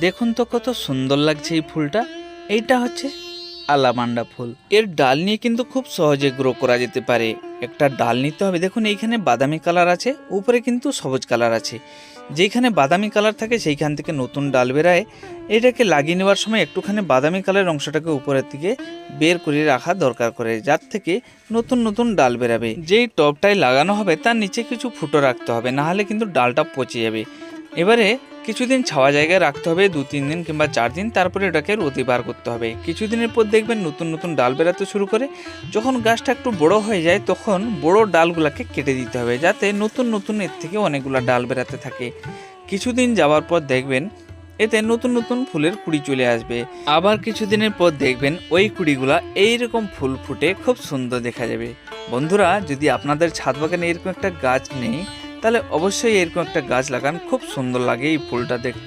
দেখুন তো কত সুন্দর লাগছে এই ফুলটা। এইটা হচ্ছে আলামান্ডা ফুল। এর ডাল নিয়ে কিন্তু খুব সহজে গ্রো করা যেতে পারে। একটা ডাল নিতে হবে। দেখুন, এইখানে বাদামি কালার আছে, উপরে কিন্তু সবুজ কালার আছে। যেইখানে বাদামি কালার থাকে, সেইখান থেকে নতুন ডাল বেরায়। এটাকে লাগিয়ে নেওয়ার সময় একটুখানি বাদামি কালার অংশটাকে উপরের দিকে বের করে রাখা দরকার করে, যার থেকে নতুন নতুন ডাল বেরাবে। যেই টবটায় লাগানো হবে, তার নিচে কিছু ফুটো রাখতে হবে, নাহলে কিন্তু ডালটা পচে যাবে। এবারে কিছুদিন ছাওয়া জায়গায় রাখতে হবে, দু, তিন দিন কিংবা চার দিন, তারপরে এটাকে রোদে বার করতে হবে। কিছুদিনের পর দেখবেন নতুন নতুন ডাল বেরাতে শুরু করে। যখন গাছটা একটু বড় হয়ে যায়, তখন বড় ডালগুলোকে কেটে দিতে হবে, যাতে নতুন নতুন এর থেকে অনেকগুলো ডাল বেরাতে থাকে। কিছুদিন যাওয়ার পর দেখবেন এতে নতুন নতুন ফুলের কুড়ি চলে আসবে। আবার কিছুদিনের পর দেখবেন ওই কুড়িগুলা এইরকম ফুল ফুটে খুব সুন্দর দেখা যাবে। বন্ধুরা, যদি আপনাদের ছাদ বাগানে এরকম একটা গাছ নেই তাহলে অবশ্যই এরকম একটা গাছ লাগান খুব সুন্দর লাগে এই ফুলটা দেখতে।